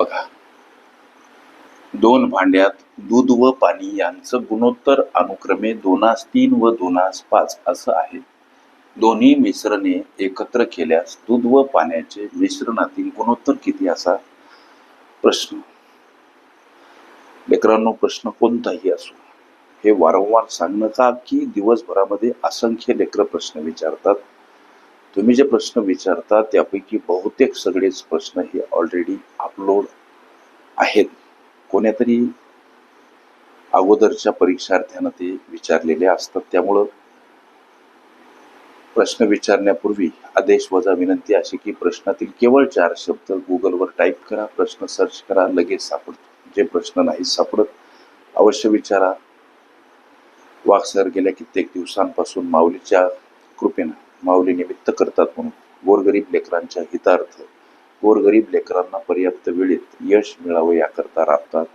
बघा. दोन भांड्यात दूध व पाणी यांचं गुणोत्तर अनुक्रमे दोनास तीन व दोनास पाच असं आहे. दोन्ही मिश्रणे एकत्र केल्यास दूध व पाण्याचे मिश्रणातील गुणोत्तर किती असा? प्रश्न. लेकरांनो प्रश्न कोणताही असो. हे वारंवार सांगणं का की दिवसभरामध्ये असंख्य लेकर प्रश्न विचारतात? तुम्ही जे प्रश्न विचारता त्यापैकी बहुतेक सगळेच प्रश्न हे ऑलरेडी अपलोड आहेत. कोण्यातरी अगोदरच्या परीक्षार्थ्यांना ते विचारलेले असतात. त्यामुळं प्रश्न विचारण्यापूर्वी आदेश वजा विनंती अशी की प्रश्नातील केवळ चार शब्द गुगलवर टाईप करा प्रश्न सर्च करा लगेच सापडतो जे प्रश्न नाही सापडत अवश्य विचारा. वाघ सर गेल्या कित्येक दिवसांपासून माऊलीच्या कृपेनं. माऊली निमित्त करतात म्हणून गोरगरीब लेकरांच्या हितार्थ गोरगरीब लेकरांना पर्याप्त वेळेत यश मिळावं याकरता राबतात.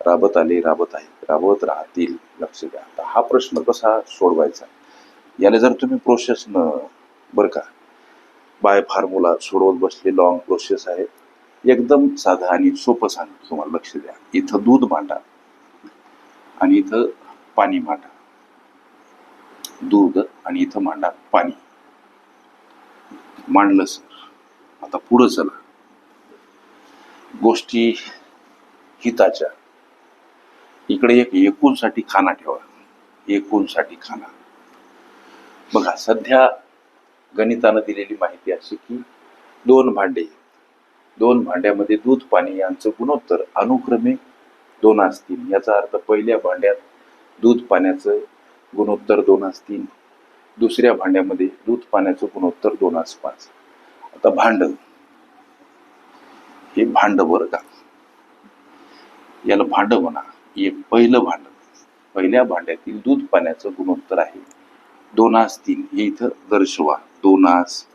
राबत आले राबत आहेत राबत राहतील लक्ष द्या. आता हा प्रश्न कसा सोडवायचा? याला जर तुम्ही प्रोसेस न बरं का बाय फॉर्म्युला सोडवत बसले लॉंग प्रोसेस आहे. एकदम साधा आणि सोपं सांगतो तुम्हाला लक्ष द्या. इथं दूध मांडा आणि इथं पाणी मांडा. दूध आणि इथं मांडा पाणी. मांडलं सर आता पुढं चला. गोष्टी हिताच्या. इकडे एक एकूणसाठी खाना ठेवा. एकूणसाठी खाना. बघा सध्या गणितानं दिलेली माहिती अशी की दोन भांडे. दोन भांड्यामध्ये दूध पाणी यांचं गुणोत्तर अनुक्रमे दोन असतील. याचा अर्थ पहिल्या भांड्यात दूध पाण्याचं गुणोत्तर दोन असतील दुसऱ्या भांड्यामध्ये दूध पाण्याचं गुणोत्तर दोन आस पाच. आता भांड. हे भांड बरं का? याला भांड म्हणा. हे पहिलं भांड. पहिल्या भांड्यातील दूध पाण्याचं गुणोत्तर आहे. दोन आस तीन. हे इथं दर्शवा. दोन आस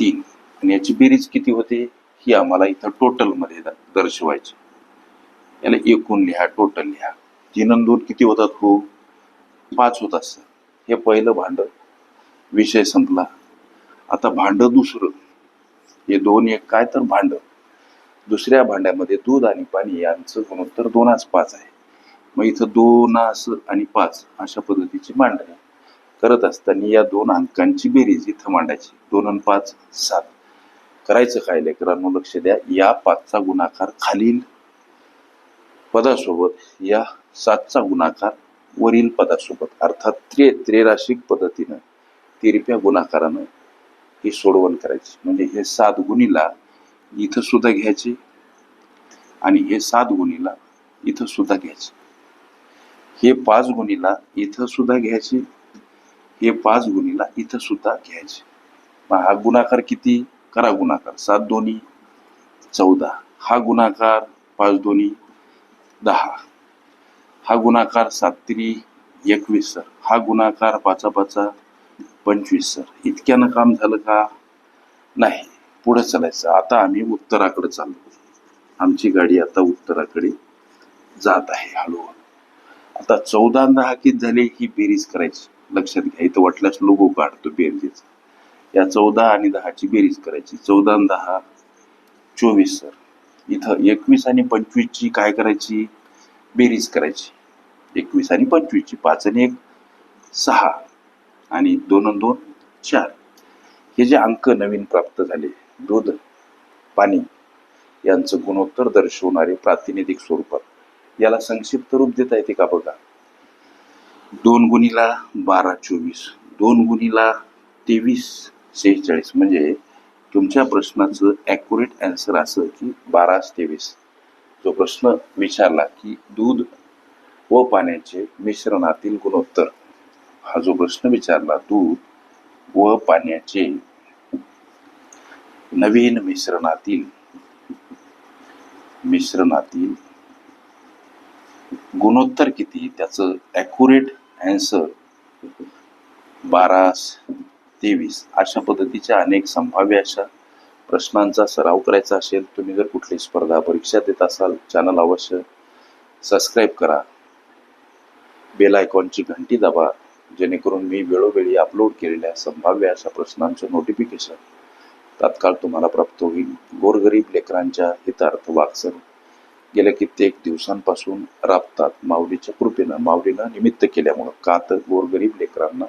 तीन. आणि याची बेरीज किती होते? ही आम्हाला इथं टोटलमध्ये दर्शवायची. याला एकूण लिहा टोटल लिहा. तीन दोन किती होतात हो? पाच होत असतात हे पहिलं भांड. विषय संपला. आता भांड दुसरं. हे दोन एक काय तर भांड. दुसऱ्या भांड्यामध्ये दूध आणि पाणी यांचं गुणोत्तर दोनास पाच आहे. मग इथं दोनास आणि पाच अशा पद्धतीची मांडणी. करत असताना या दोन अंकांची बेरीज इथं मांडायची. दोन आणि पाच सात. करायचं काय लेकरांनो? लक्ष द्या. या पाचचा गुणाकार खालील पदासोबत या सातचा गुणाकार वरील पदासोबत अर्थात त्रे त्रेराशिक पद्धतीनं तिरप्या गुणाकारानं ही सोडवण करायची. म्हणजे हे सात गुणीला इथं सुद्धा घ्यायचे आणि हे सात गुणीला इथं सुद्धा घ्यायचे. हे पाच गुणीला इथं सुद्धा घ्यायचे हे पाच गुणीला इथं सुद्धा घ्यायचे. मग हा गुणाकार किती? करा गुणाकार. सात दोन्ही चौदा. हा गुणाकार पाच दोन्ही दहा. हा गुणाकार सात तिरी एकवीस सर. हा गुणाकार पाचा पाचा पंचवीस सर. इतक्यानं काम झालं का? नाही. पुढे चालायचं. आता आम्ही उत्तराकडे चाललो. आमची गाडी आता उत्तराकडे जात आहे हळूहळू. आता चौदा आणि दहा किती झाले ही बेरीज करायची. लक्षात घ्या. इथं वाटल्यास लोगो काढतो बेरजेचा या चौदा आणि दहाची बेरीज करायची. चौदा आणि दहा चोवीस सर. इथं एकवीस आणि पंचवीसची काय करायची? बेरीज करायची. एकवीस आणि पंचवीसची पाच आणि एक सहा आणि दोन आणि दोन चार. हे जे अंक नवीन प्राप्त झाले दूध पाणी यांचं गुणोत्तर दर्शवणारे प्रातिनिधिक स्वरूपात याला संक्षिप्त रूप देता येते का बघा? दोन गुणीला बारा चोवीस दोन गुणीला तेवीस सेहेचाळीस. म्हणजे तुमच्या प्रश्नाचं ॲक्युरेट अँसर असं की बारा तेवीस. जो प्रश्न विचारला की दूध व पाण्याचे मिश्रणातील गुणोत्तर. हा जो प्रश्न विचारला दूध व पाण्याचे नवीन मिश्रणातील मिश्रणातील गुणोत्तर किती? त्याचं ॲक्युरेट अँसर बारा तेवीस. अशा पद्धतीच्या अनेक संभाव्य अशा प्रश्नांचा सराव करायचा असेल तुम्ही जर कुठली स्पर्धा परीक्षा देत असाल चॅनल अवश्य सबस्क्राईब करा. बेल आयकॉनची घंटी दाबा. जेणेकरून मी वेळोवेळी अपलोड केलेल्या संभाव्य अशा प्रश्नांचं नोटिफिकेशन तात्काळ तुम्हाला प्राप्त होईल. गोरगरीब लेकरांच्या हितार्थ वाक्सर. गेल्या कित्येक दिवसांपासून राबतात माऊलीच्या कृपेनं. माऊलीनं निमित्त केल्यामुळं का तर गोरगरीब लेकरांना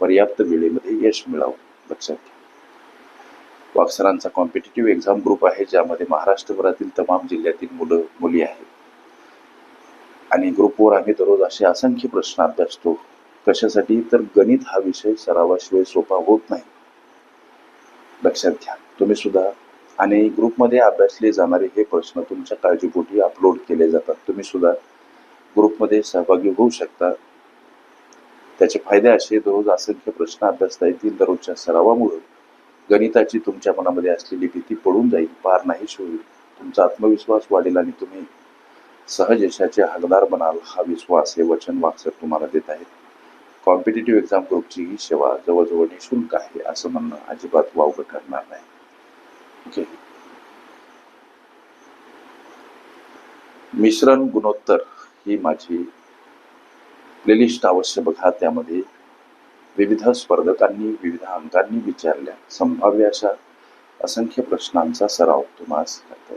पर्याप्त वेळेमध्ये यश मिळावं. लक्षात घ्या. वाक्सरांचा कॉम्पिटेटिव्ह एक्झाम ग्रुप आहे ज्यामध्ये महाराष्ट्रभरातील तमाम जिल्ह्यातील मुलं मुली आहेत. आणि ग्रुपवर आम्ही दररोज असे असंख्य प्रश्न अभ्यासतो. कशासाठी? तर गणित हा विषय सरावाशिवाय सोपा होत नाही. लक्षात घ्या. तुम्ही सुद्धा आणि ग्रुपमध्ये अभ्यासले जाणारे हे प्रश्न तुमच्या काळजीपोटी अपलोड केले जातात. तुम्ही सुद्धा ग्रुपमध्ये सहभागी होऊ शकता. त्याचे फायदे असे दररोज असंख्य प्रश्न अभ्यासता येतील. दररोजच्या सरावामुळे गणिताची तुमच्या मनामध्ये असलेली भीती पडून जाईल. पार नाहीशी होईल तुमचा आत्मविश्वास वाढेल आणि तुम्ही सहज यशाचे हकदार बनाल हा विश्वास हे वचन वाक्सर तुम्हाला देत आहेत. कॉम्पिटेटिव्ह एक्झाम ग्रुपची ही सेवा जवळजवळ निशुल्क आहे असं म्हणणं अजिबात वावगं ठरणार नाही. ओके मिश्रण गुणोत्तर ही माझी प्लेलिस्ट अवश्य बघा. त्यामध्ये विविध स्पर्धकांनी विविध अंकांनी विचारल्या. संभाव्य अशा असंख्य प्रश्नांचा सराव तुम्हाला करता